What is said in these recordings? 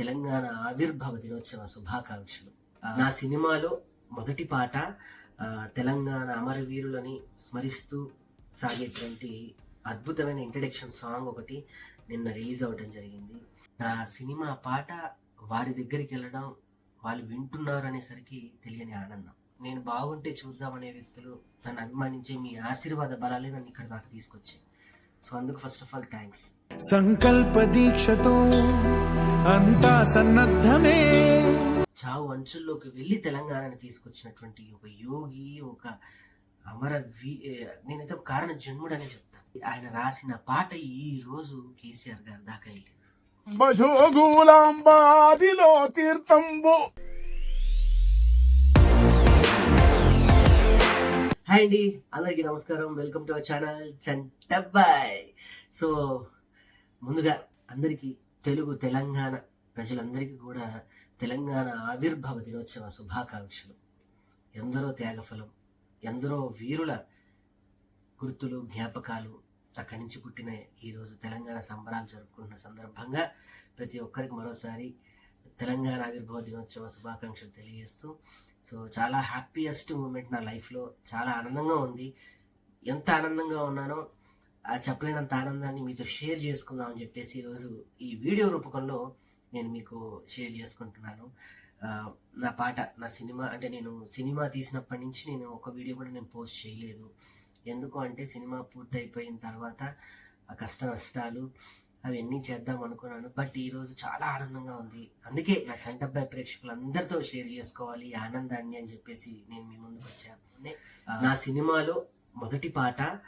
తెలంగాణ ఆవిర్భావ దినోత్సవ శుభాకాంక్షలు. నా సినిమాలో మొదటి పాట తెలంగాణ అమరవీరులని స్మరిస్తూ సాగేటువంటి అద్భుతమైన ఇంట్రడక్షన్ సాంగ్ ఒకటి నిన్న రిలీజ్ అవ్వడం జరిగింది. నా సినిమా పాట వారి దగ్గరికి వెళ్ళడం వాళ్ళు వింటున్నారు అనేసరికి తెలియని ఆనందం. నేను బాగుంటే చూద్దామనే వ్యక్తులు నన్ను అభిమానించే మీ ఆశీర్వాద బలాలే నన్ను ఇక్కడ దాకా తీసుకొచ్చాయి. సో అందుకు ఫస్ట్ ఆఫ్ ఆల్ థ్యాంక్స్ సంకల్ప దీక్షతో అంతా సన్నద్ధమే. చావు అంచుల్లోకి వెళ్ళి తెలంగాణని తీసుకొచ్చినటువంటి ఒక యోగి ఒక అమర వి నేనైతే ఒక కారణ జన్ముడు అనే చెప్తాను ఆయన రాసిన పాట ఈ రోజు కేసీఆర్ గారి దాకా వెళ్ళింది. తీర్థంబు. హాయ్ అండి. అందరికీ నమస్కారం. Welcome to our channel Chantabbai. So ముందుగా అందరికీ తెలుగు తెలంగాణ ప్రజలందరికీ కూడా తెలంగాణ ఆవిర్భావ దినోత్సవ శుభాకాంక్షలు. ఎందరో త్యాగఫలం ఎందరో వీరుల గుర్తులు జ్ఞాపకాలు అక్కడి నుంచి పుట్టిన ఈరోజు తెలంగాణ సంబరాలు జరుపుకుంటున్న సందర్భంగా ప్రతి ఒక్కరికి మరోసారి తెలంగాణ ఆవిర్భావ దినోత్సవ శుభాకాంక్షలు తెలియజేస్తూ సో చాలా హ్యాపీయెస్ట్ మూమెంట్ నా లైఫ్లో చాలా ఆనందంగా ఉంది. ఎంత ఆనందంగా ఉన్నానో ఆ చెప్పలేనంత ఆనందాన్ని మీతో షేర్ చేసుకుందాం అని చెప్పేసి ఈరోజు ఈ వీడియో రూపకంలో నేను మీకు షేర్ చేసుకుంటున్నాను. నా పాట నా సినిమా అంటే నేను సినిమా తీసినప్పటి నుంచి నేను ఒక వీడియో కూడా నేను పోస్ట్ చేయలేదు. ఎందుకు అంటే సినిమా పూర్తయిపోయిన తర్వాత ఆ కష్ట నష్టాలు అవన్నీ చేద్దాం అనుకున్నాను. బట్ ఈ రోజు చాలా ఆనందంగా ఉంది. అందుకే నా చంటబ్బాయి ప్రేక్షకులందరితో షేర్ చేసుకోవాలి. ఆనందాన్ని అని చెప్పేసి నేను మీ ముందుకు వచ్చాను నే- సినిమాలో మొదటి పాట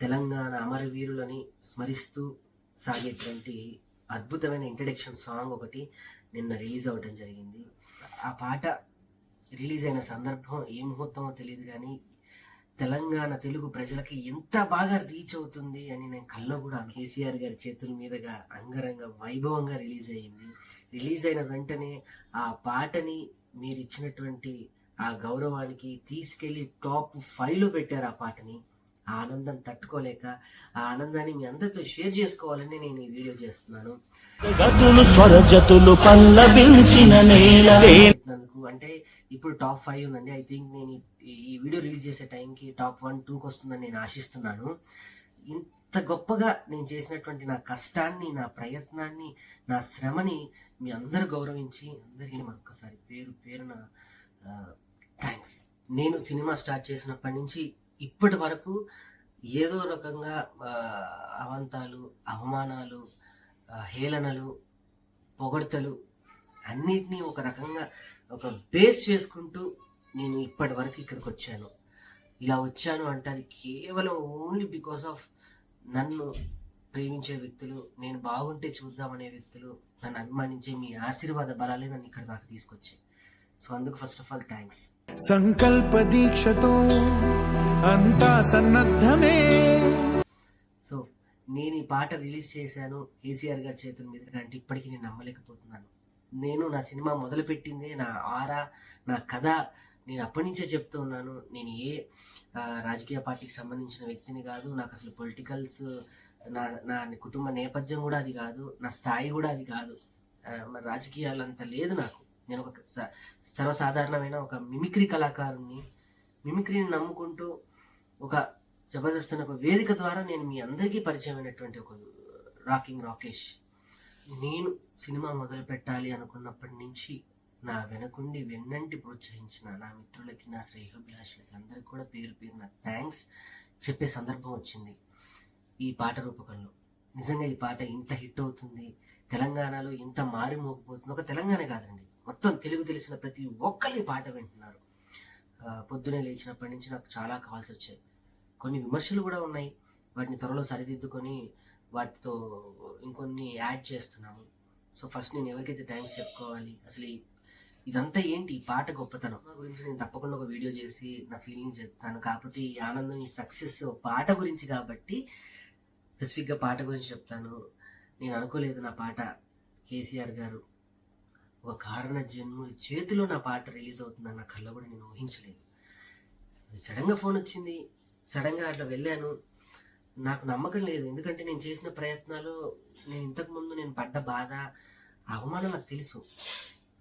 తెలంగాణ అమరవీరులని స్మరిస్తూ సాగేటువంటి అద్భుతమైన ఇంట్రడక్షన్ సాంగ్ ఒకటి నిన్న రిలీజ్ అవ్వడం జరిగింది. ఆ పాట రిలీజ్ అయిన సందర్భం ఏ ముహూర్తమో తెలియదు కానీ తెలంగాణ తెలుగు ప్రజలకి ఎంత బాగా రీచ్ అవుతుంది అని నేను కల్లో కూడా కేసీఆర్ గారి చేతుల మీదుగా అంగరంగ వైభవంగా రిలీజ్ అయ్యింది రిలీజ్ అయిన వెంటనే ఆ పాటని మీరు ఇచ్చినటువంటి ఆ గౌరవానికి తీసుకెళ్ళి టాప్ ఫైవ్లో పెట్టారు ఆ పాటని. ఆ ఆనందం తట్టుకోలేక ఆ ఆనందాన్ని మీ అందరితో షేర్ చేసుకోవాలని నేను ఈ వీడియో చేస్తున్నాను. గతులు అంటే ఇప్పుడు టాప్ ఫైవ్ ఉందండి. ఐ థింక్ నేను ఈ- వీడియో రిలీజ్ చేసే టైంకి టాప్ వన్ టూకి వస్తుందని నేను ఆశిస్తున్నాను. ఇంత గొప్పగా నేను చేసినటువంటి నా కష్టాన్ని నా ప్రయత్నాన్ని నా శ్రమని మీ అందరూ గౌరవించి అందరికీ మరొకసారి పేరు పేరున థ్యాంక్స్ నేను సినిమా స్టార్ట్ చేసినప్పటి నుంచి ఇప్పటి వరకు ఏదో రకంగా అవంతాలు అవమానాలు హేళనలు పొగడ్తలు అన్నిటినీ ఒక రకంగా ఒక బేస్ చేసుకుంటూ నేను ఇప్పటి వరకు ఇక్కడికి వచ్చాను. ఇలా వచ్చాను అంటే అది కేవలం ఓన్లీ బికాస్ ఆఫ్ నన్ను ప్రేమించే వ్యక్తులు నేను బాగుంటే చూద్దామనే వ్యక్తులు నన్ను అభిమానించే మీ ఆశీర్వాద బలాలే నన్ను ఇక్కడ దాకా తీసుకొచ్చాయి. సో అందుకు ఫస్ట్ ఆఫ్ ఆల్ థ్యాంక్స్ సంకల్ప దీక్షతో అంతా సన్నద్ధమే. సో నేను ఈ పాట రిలీజ్ చేశాను కేసీఆర్ గారి చేతుల మీద అంటే ఇప్పటికీ నేను నమ్మలేకపోతున్నాను. నేను నా సినిమా మొదలుపెట్టిందే నా ఆరా నా కథ. నేను అప్పటి నుంచే చెప్తూ ఉన్నాను నేను ఏ రాజకీయ పార్టీకి సంబంధించిన వ్యక్తిని కాదు నాకు అసలు పొలిటికల్స్ నా నా కుటుంబ నేపథ్యం కూడా అది కాదు నా స్థాయి కూడా అది కాదు. మరి రాజకీయాలు అంత లేదు నాకు. నేను ఒక స- సర్వసాధారణమైన ఒక మిమిక్రీ కళాకారుని మిమిక్రీని నమ్ముకుంటూ ఒక జబర్దస్త్ ఒక వేదిక ద్వారా నేను మీ అందరికీ పరిచయం అయినటువంటి ఒక రాకింగ్ రాకేష్. నేను సినిమా మొదలు పెట్టాలి అనుకున్నప్పటి నుంచి నా వెనకుండి వెన్నంటి ప్రోత్సహించిన నా మిత్రులకి నా శ్రేయోభిలాషులకి అందరికి కూడా పేరు పేరు నా థ్యాంక్స్ చెప్పే సందర్భం వచ్చింది ఈ పాట రూపకంలో. నిజంగా ఈ పాట ఇంత హిట్ అవుతుంది తెలంగాణలో ఇంత మారి మోగిపోతుంది. ఒక తెలంగాణ కాదండి మొత్తం తెలుగు తెలిసిన ప్రతి ఒక్కరు ఈ పాట వింటున్నారు. పొద్దునే లేచినప్పటి నుంచి నాకు చాలా కాల్స్ వచ్చాయి. కొన్ని విమర్శలు కూడా ఉన్నాయి వాటిని త్వరలో సరిదిద్దుకొని వాటితో ఇంకొన్ని యాడ్ చేస్తున్నాము. సో ఫస్ట్ నేను ఎవరికైతే థ్యాంక్స్ చెప్పుకోవాలి అసలు ఇదంతా ఏంటి? ఈ పాట గొప్పతనం. నా గురించి నేను తప్పకుండా ఒక వీడియో చేసి నా ఫీలింగ్స్ చెప్తాను. కాకపోతే ఈ ఆనందం ఈ సక్సెస్ పాట గురించి కాబట్టి స్పెసిఫిక్గా పాట గురించి చెప్తాను. నేను అనుకోలేదు నా పాట. కేసీఆర్ గారు ఒక కారణ జన్ముడి చేతిలో నా పాట రిలీజ్ అవుతుందని నా కళ్ళ కూడా నేను ఊహించలేదు. సడన్గా ఫోన్ వచ్చింది. సడన్గా అట్లా వెళ్ళాను. నాకు నమ్మకం లేదు. ఎందుకంటే నేను చేసిన ప్రయత్నాలు నేను ఇంతకు ముందు నేను పడ్డ బాధ అవమానం నాకు తెలుసు.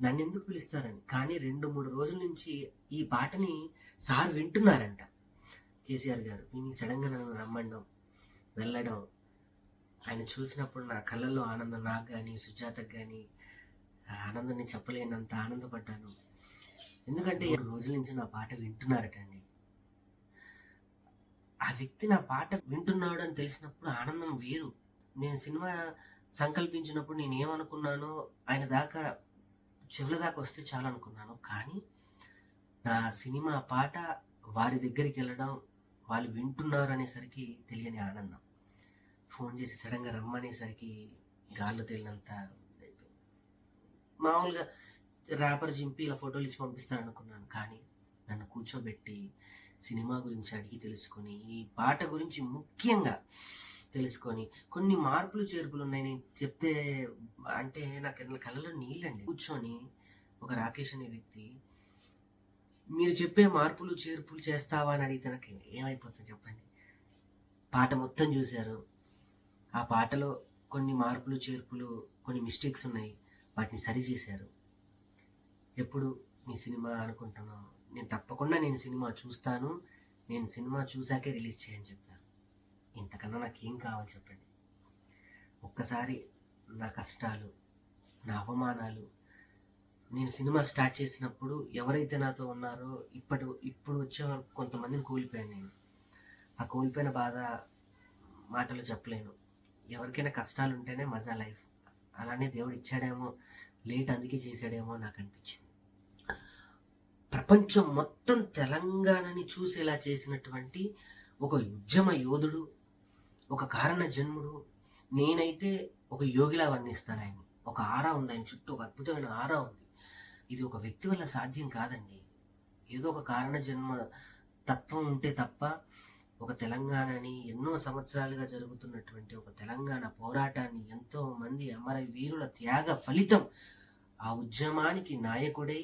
నన్ను ఎందుకు పిలుస్తారని? కానీ రెండు మూడు రోజుల నుంచి ఈ పాటని సార్ వింటున్నారంట. కేసీఆర్ గారు విని సడన్గా నన్ను రమ్మండం వెళ్ళడం ఆయన చూసినప్పుడు నా కళ్ళల్లో ఆనందం నాకు కానీ సుజాతకు కానీ ఆనందాన్ని చెప్పలేనంత ఆనందపడ్డాను. ఎందుకంటే ఏడు రోజుల నుంచి నా పాట వింటున్నారటండి ఆ వ్యక్తి నా పాట వింటున్నాడు అని తెలిసినప్పుడు ఆనందం వేరు. నేను సినిమా సంకల్పించినప్పుడు నేను ఏమనుకున్నానో ఆయన దాకా చివరి దాకా వస్తే చాలు అనుకున్నాను. కానీ నా సినిమా పాట వారి దగ్గరికి వెళ్ళడం వాళ్ళు వింటున్నారు అనేసరికి తెలియని ఆనందం. ఫోన్ చేసి సడన్గా రమ్మనేసరికి గాల్లో తేలినంత మామూలుగా ర్యాపర్ చింపి ఇలా ఫోటోలు ఇచ్చి పంపిస్తాను అనుకున్నాను కానీ నన్ను కూర్చోబెట్టి సినిమా గురించి అడిగి తెలుసుకొని ఈ పాట గురించి ముఖ్యంగా తెలుసుకొని కొన్ని మార్పులు చేర్పులు ఉన్నాయి. చెప్తే అంటే నాకు అసలు కళ్ళలో నీళ్ళండి. కూర్చొని ఒక రాకేష్ అనే వ్యక్తి మీరు చెప్పే మార్పులు చేర్పులు చేస్తావా? అని అడిగితే నాకు ఏమైపోతుంది చెప్పండి. పాట మొత్తం చూశారు. ఆ పాటలో కొన్ని మార్పులు చేర్పులు కొన్ని మిస్టేక్స్ ఉన్నాయి. వాటిని సరిచేశారు. ఎప్పుడు మీ సినిమా అనుకుంటున్నాము నేను తప్పకుండా నేను సినిమా చూస్తాను. నేను సినిమా చూసాకే రిలీజ్ చేయని చెప్పాను ఇంతకన్నా నాకేం కావాలి చెప్పండి. ఒక్కసారి నా కష్టాలు నా అవమానాలు నేను సినిమా స్టార్ట్ చేసినప్పుడు ఎవరైతే నాతో ఉన్నారో ఇప్పటి ఇప్పుడు వచ్చే వరకు కొంతమందిని కోల్పోయాను నేను. ఆ కోల్పోయిన బాధ మాటలు చెప్పలేను. ఎవరికైనా కష్టాలు ఉంటేనే మజా లైఫ్. అలానే దేవుడు ఇచ్చాడేమో లేట్ అందుకే చేశాడేమో నాకు అనిపించింది. ప్రపంచం మొత్తం తెలంగాణని చూసేలా చేసినటువంటి ఒక ఉద్యమ యోధుడు ఒక కారణ జన్ముడు. నేనైతే ఒక యోగిలా వర్ణిస్తాను ఆయన్ని. ఒక ఆరా ఉంది ఆయన చుట్టూ ఒక అద్భుతమైన ఆరా ఉంది. ఇది ఒక వ్యక్తి వల్ల సాధ్యం కాదండి. ఏదో ఒక కారణ జన్మ తత్వం ఉంటే తప్ప ఒక తెలంగాణని ఎన్నో సంవత్సరాలుగా జరుగుతున్నటువంటి ఒక తెలంగాణ పోరాటాన్ని ఎంతో మంది అమర వీరుల త్యాగ ఫలితం ఆ ఉద్యమానికి నాయకుడై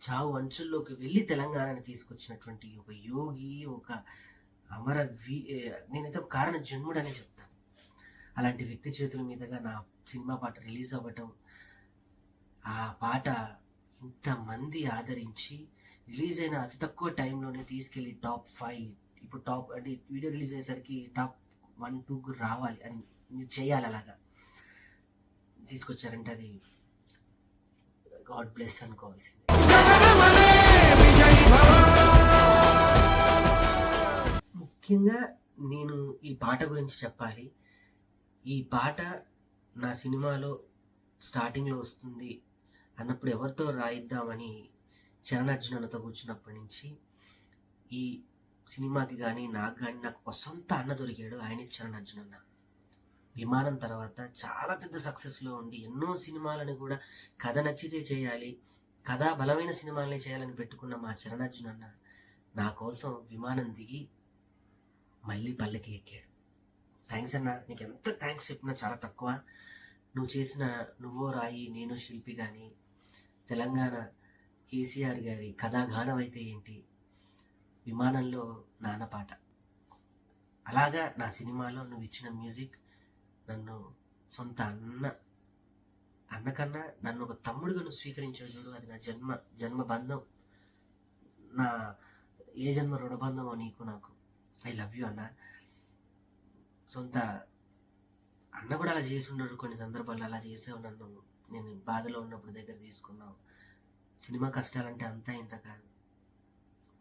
చావు అంచుల్లోకి వెళ్ళి తెలంగాణని తీసుకొచ్చినటువంటి ఒక యోగి ఒక అమర వీ నేనైతే ఒక కారణ జన్ముడని చెప్తాను. అలాంటి వ్యక్తి చేతుల మీదుగా నా సినిమా పాట రిలీజ్ అవ్వటం ఆ పాట ఇంతమంది ఆదరించి రిలీజ్ అయిన అతి తక్కువ టైంలోనే తీసుకెళ్ళి టాప్ ఫైవ్ ఇప్పుడు టాప్ అంటే వీడియో రిలీజ్ అయ్యేసరికి టాప్ వన్ టూకు రావాలి అది మీరు చేయాలి అలాగా. తీసుకొచ్చారంటే అది గాడ్ బ్లెస్ అనుకోవాల్సింది. ముఖ్యంగా నేను ఈ పాట గురించి చెప్పాలి. ఈ పాట నా సినిమాలో స్టార్టింగ్లో వస్తుంది అన్నప్పుడు ఎవరితో రాయిద్దామని చరణార్జునతో కూర్చున్నప్పటి నుంచి ఈ సినిమాకి కానీ నాకు కానీ నాకు ఒక సొంత అన్న దొరికాడు ఆయనే చరణార్జున అన్న విమానం తర్వాత చాలా పెద్ద సక్సెస్లో ఉండి ఎన్నో సినిమాలను కూడా కథ నచ్చితే చేయాలి. కథ బలమైన సినిమాలనే చేయాలని పెట్టుకున్న మా చరణార్జున అన్న నా కోసం విమానం దిగి మళ్ళీ పల్లెకి ఎక్కాడు. థ్యాంక్స్ అన్న నీకు ఎంత థ్యాంక్స్ చెప్పినా చాలా తక్కువ. నువ్వు చేసిన నువ్వో రాయి నేను శిల్పి కానీ తెలంగాణ కేసీఆర్ గారి కథాగానం అయితే ఏంటి? విమానంలో నాన్న పాట. అలాగా నా సినిమాలో నువ్వు ఇచ్చిన మ్యూజిక్ నన్ను సొంత అన్న అన్న కన్నా నన్ను ఒక తమ్ముడుగా స్వీకరించాడు చూడు అది నా జన్మ జన్మ బంధం. నా ఏ జన్మ రుణబంధమో నీకు నాకు. ఐ లవ్ యూ అన్న. సొంత అన్న కూడా అలా చేసి ఉండడు కొన్ని సందర్భాల్లో అలా చేసావు నన్ను. నేను బాధలో ఉన్నప్పుడు దగ్గర తీసుకున్నావు. సినిమా కష్టాలంటే అంతా ఇంత కాదు.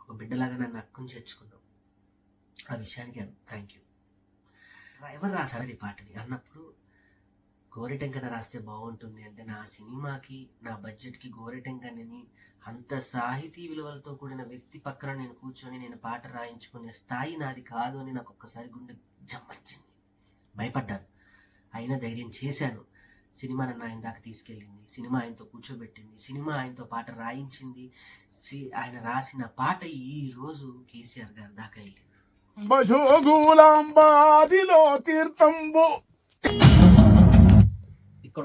ఒక బిడ్డలాగా నన్ను అక్కుని చేర్చుకున్నావు. ఆ విషయానికి థ్యాంక్ యూ ఎవరు రాశారు ఈ పాటని. అన్నప్పుడు గోరెటెంకన రాస్తే బాగుంటుంది అంటే నా సినిమాకి నా బడ్జెట్కి గోరెటెంకనని అంత సాహితీ విలువలతో కూడిన వ్యక్తి పక్కన నేను కూర్చొని నేను పాట రాయించుకునే స్థాయి నాది కాదు అని నాకు ఒక్కసారి గుండె జమ్మర్చింది భయపడ్డాను. అయినా ధైర్యం చేశాను. సినిమా నన్ను ఆయన దాకా తీసుకెళ్ళింది. సినిమా ఆయనతో కూర్చోబెట్టింది. సినిమా ఆయనతో పాట రాయించింది. సి- ఆయన రాసిన పాట ఈ రోజు కేసీఆర్ గారి దాకా వెళ్ళింది. బజోగులాంబాదిలో తీర్థంబు.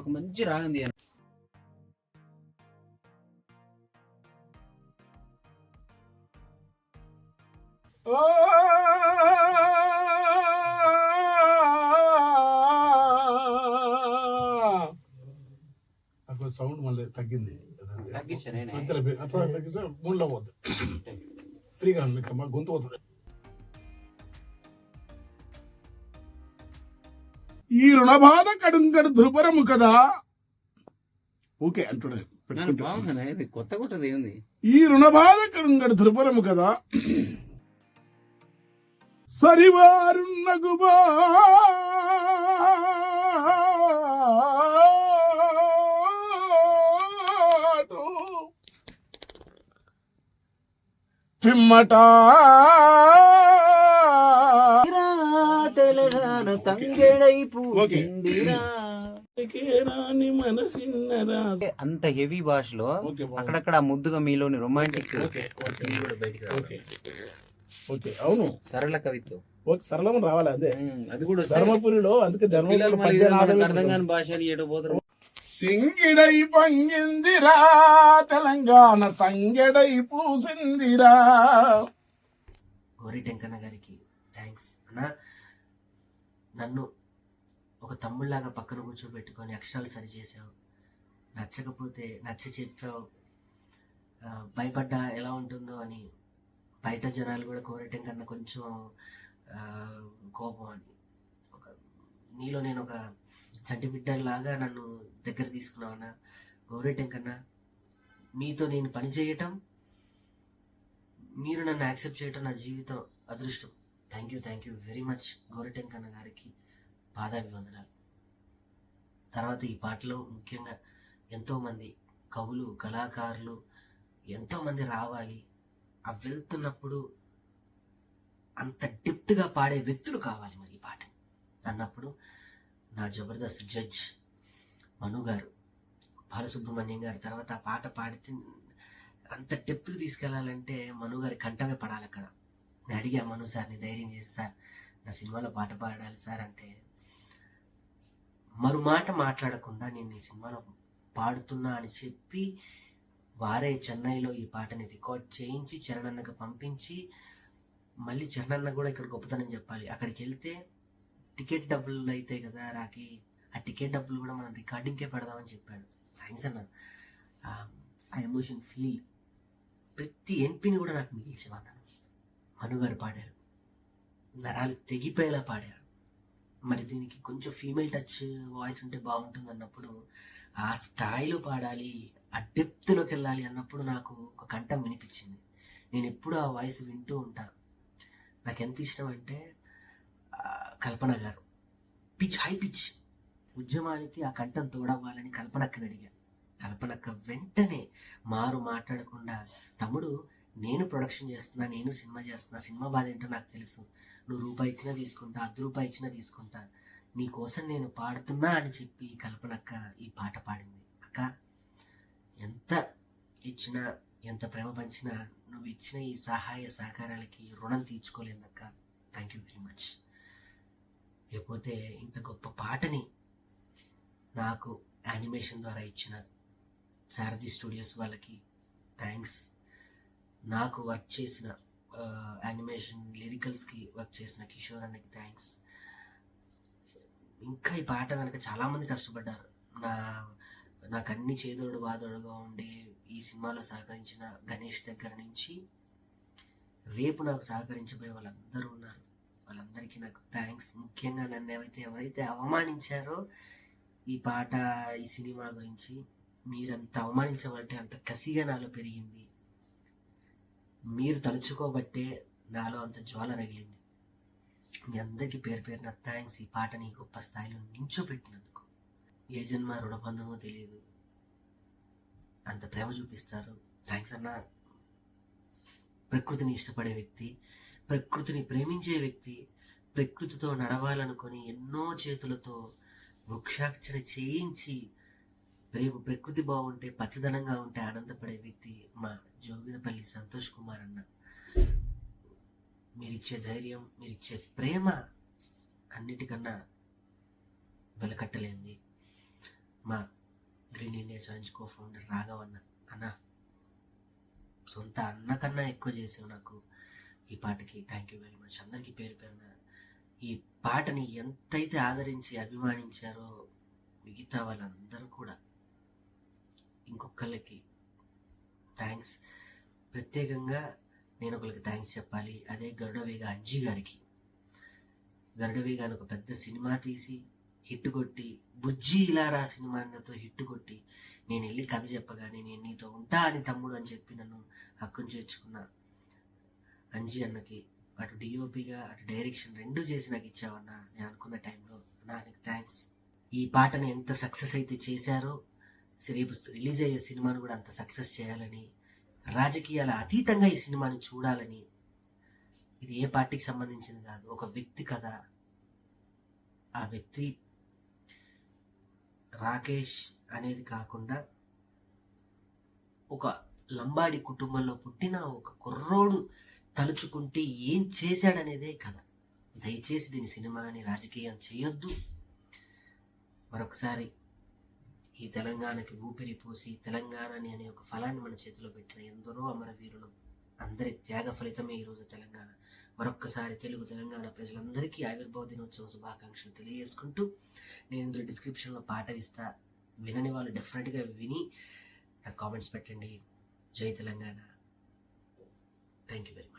ఒక మంచి రాగం కొంచెం సౌండ్ మళ్ళీ తగ్గింది. తగ్గించా మూడులో పోతుంది ఫ్రీగా గొంతు పోతుంది. ఈ రుణ బాధ కడుంగడు దుర్భరము కదా. ఓకే ఇది కొత్త కొత్తది ఏంది? ఈ రుణ బాధ కడుంగడు దుర్భరము కదా. సరివారున్నగుబా పిమ్మట అంత హెవీ భాషలో. అక్కడక్కడ ముద్దుగా మీలోని రొమాంటిక్ ఓకే అవును. సరళ కవిత్వం. ఓకే సరళం రావాలి అదే. అది కూడా ధర్మపురిలో అందుకే ధర్మపురి అర్థం కాని భాష సింగిడై పంగిందిరా తెలంగాణ తంగెడై పూసిందిరా. గోరి టెంకన్న గారికి థ్యాంక్స్ అన్న నన్ను ఒక తమ్ముళ్ళలాగా పక్కన కూర్చోబెట్టుకొని అక్షరాలు సరిచేసావు నచ్చకపోతే నచ్చ చెప్పావు. భయపడ్డా ఎలా ఉంటుందో అని బయట జనాలు కూడా కోరటం కన్నా కొంచెం కోపం అని. ఒక నీలో నేను ఒక చంటిబిడ్డలాగా నన్ను దగ్గర తీసుకున్నావన్నా గౌరవటం కన్నా మీతో నేను పని చేయటం మీరు నన్ను యాక్సెప్ట్ చేయటం నా జీవితం అదృష్టం. Thank you thank you very much Gouratenkanna గారికి. పాదాభివందనాలు. తర్వాత ఈ పాటలో ముఖ్యంగా ఎంతోమంది కవులు కళాకారులు ఎంతోమంది రావాలి. ఆ వెళ్తున్నప్పుడు అంత డిప్త్గా పాడే వ్యక్తులు కావాలి మరి ఈ పాట. అన్నప్పుడు నా జబర్దస్త్ జడ్జ్ మను గారు బాలసుబ్రహ్మణ్యం గారు తర్వాత ఆ పాట పాడితే అంత డెప్త్కి తీసుకెళ్ళాలంటే మను గారి కంఠమే పడాలి అక్కడ. నేను అడిగా మను సార్ని ధైర్యం చేసి సార్ నా సినిమాలో పాట పాడాలి సార్ అంటే మరుమాట మాట్లాడకుండా నేను ఈ సినిమాను పాడుతున్నా అని చెప్పి వారే చెన్నైలో ఈ పాటని రికార్డ్ చేయించి చరణన్నకు పంపించి మళ్ళీ చరణన్న కూడా ఇక్కడ గొప్పతనం చెప్పాలి. అక్కడికి వెళ్తే టికెట్ డబ్బులు అయితే కదా రాకి ఆ టికెట్ డబ్బులు కూడా మనం రికార్డింగ్కే పెడదామని చెప్పాడు. థ్యాంక్స్ అన్న. ఆ ఎమోషన్ ఫీల్ ప్రతి ఎంపీని కూడా నాకు మిగిల్చేవన్నాను మనుగారు పాడారు. నరాలు తెగిపోయేలా పాడారు. మరి దీనికి కొంచెం ఫీమేల్ టచ్ వాయిస్ ఉంటే బాగుంటుంది అన్నప్పుడు ఆ స్థాయిలో పాడాలి ఆ డెప్త్లోకి వెళ్ళాలి అన్నప్పుడు నాకు ఒక కంఠం వినిపించింది. నేను ఎప్పుడు ఆ వాయిస్ వింటూ ఉంటాను నాకు ఎంత ఇష్టం అంటే కల్పన గారు. పిచ్ హై పిచ్ ఉద్యమానికి ఆ కంఠం తోడవ్వాలని కల్పనక్కని అడిగా. కల్పనక్క వెంటనే మారు మాట్లాడకుండా తమ్ముడు నేను ప్రొడక్షన్ చేస్తున్నా నేను సినిమా చేస్తున్నా సినిమా బాధ ఏంటో నాకు తెలుసు. నువ్వు రూపాయి ఇచ్చినా తీసుకుంటా అర్ధ రూపాయి ఇచ్చినా తీసుకుంటా. నీ కోసం నేను పాడుతున్నా అని చెప్పి కల్పనక్క ఈ పాట పాడింది. అక్క ఎంత ఇచ్చినా ఎంత ప్రేమ పంచినా నువ్వు ఇచ్చిన ఈ సహాయ సహకారాలకి రుణం తీర్చుకోలేదక్క థ్యాంక్ యూ వెరీ మచ్ లేకపోతే ఇంత గొప్ప పాటని నాకు యానిమేషన్ ద్వారా ఇచ్చిన సారథి స్టూడియోస్ వాళ్ళకి థ్యాంక్స్ నాకు వర్క్ చేసిన యానిమేషన్ లిరికల్స్కి వర్క్ చేసిన కిషోర్ అన్నకి థ్యాంక్స్ ఇంకా ఈ పాట వెనక చాలామంది కష్టపడ్డారు. నా నాకు అన్ని చేదోడు వాదోడుగా ఉండే ఈ సినిమాలో సహకరించిన గణేష్ దగ్గర నుంచి రేపు నాకు సహకరించబోయే వాళ్ళందరూ ఉన్నారు. వాళ్ళందరికీ నాకు థ్యాంక్స్ ముఖ్యంగా నన్ను ఏవైతే ఎవరైతే అవమానించారో ఈ పాట ఈ సినిమా గురించి మీరంత అవమానించబట్టే అంత కసిగా నాలో పెరిగింది. మీరు తలుచుకోబట్టే నాలో అంత జ్వాల రగిలింది. మీ అందరికీ పేరు పేరున థ్యాంక్స్ ఈ పాటని గొప్ప స్థాయిలో నించోపెట్టినందుకు ఏ జన్మ రుణబంధమో తెలియదు. అంత ప్రేమ చూపిస్తారు. థ్యాంక్స్ అన్న. ప్రకృతిని ఇష్టపడే వ్యక్తి ప్రకృతిని ప్రేమించే వ్యక్తి ప్రకృతితో నడవాలనుకొని ఎన్నో చేతులతో వృక్షాక్షణ చేయించి ప్రేమ ప్రకృతి బాగుంటే పచ్చదనంగా ఉంటే ఆనందపడే వ్యక్తి మా జోగినపల్లి సంతోష్ కుమార్ అన్న. మీరిచ్చే ధైర్యం మీరిచ్చే ప్రేమ అన్నిటికన్నా వెలకట్టలేంది మా green India challenge co founder Raghav అన్న అన్న సొంత అన్న కన్నా ఎక్కువ చేసావు నాకు ఈ పాటకి. థ్యాంక్ యూ వెరీ మచ్ అందరికీ పేరు పేరున ఈ పాటని ఎంతైతే ఆదరించి అభిమానించారో మిగతా వాళ్ళందరూ కూడా ఇంకొకళ్ళకి థ్యాంక్స్ ప్రత్యేకంగా నేను ఒకరికి థ్యాంక్స్ చెప్పాలి. అదే గరుడవేగ అంజీ గారికి. గరుడవేగ అని ఒక పెద్ద సినిమా తీసి హిట్ కొట్టి బుజ్జి ఇలారా సినిమాతో హిట్ కొట్టి నేను వెళ్ళి కథ చెప్పగానే నేను నీతో ఉంటా అని తమ్ముడు అని చెప్పి నన్ను హక్కును చేర్చుకున్న అంజీ అన్నకి అటు డిఓపిగా అటు డైరెక్షన్ రెండు చేసి నాకు ఇచ్చావన్నా నేను అనుకున్న టైంలో నాకు థ్యాంక్స్ ఈ పాటను ఎంత సక్సెస్ అయితే చేశారో రేపు రిలీజ్ అయ్యే సినిమాను కూడా అంత సక్సెస్ చేయాలని రాజకీయాల అతీతంగా ఈ సినిమాని చూడాలని ఇది ఏ పార్టీకి సంబంధించింది కాదు ఒక వ్యక్తి కథ. ఆ వ్యక్తి రాకేష్ అనేది కాకుండా ఒక లంబాడి కుటుంబంలో పుట్టిన ఒక కుర్రోడు తలుచుకుంటే ఏం చేశాడనేదే కథ. దయచేసి దీని సినిమాని రాజకీయం చేయొద్దు. మరొకసారి ఈ తెలంగాణకి ఊపిరి పోసి తెలంగాణని అనే ఒక ఫలాన్ని మన చేతిలో పెట్టిన ఎందరో అమరవీరులు అందరి త్యాగ ఫలితమే ఈరోజు తెలంగాణ. మరొక్కసారి తెలుగు తెలంగాణ ప్రజలందరికీ ఆవిర్భావ దినోత్సవ శుభాకాంక్షలు తెలియజేసుకుంటూ నేను ఇందులో డిస్క్రిప్షన్లో పాట ఇస్తా. వినని వాళ్ళు డెఫినెట్గా విని నాకు కామెంట్స్ పెట్టండి. జై Telangana. Thank you very much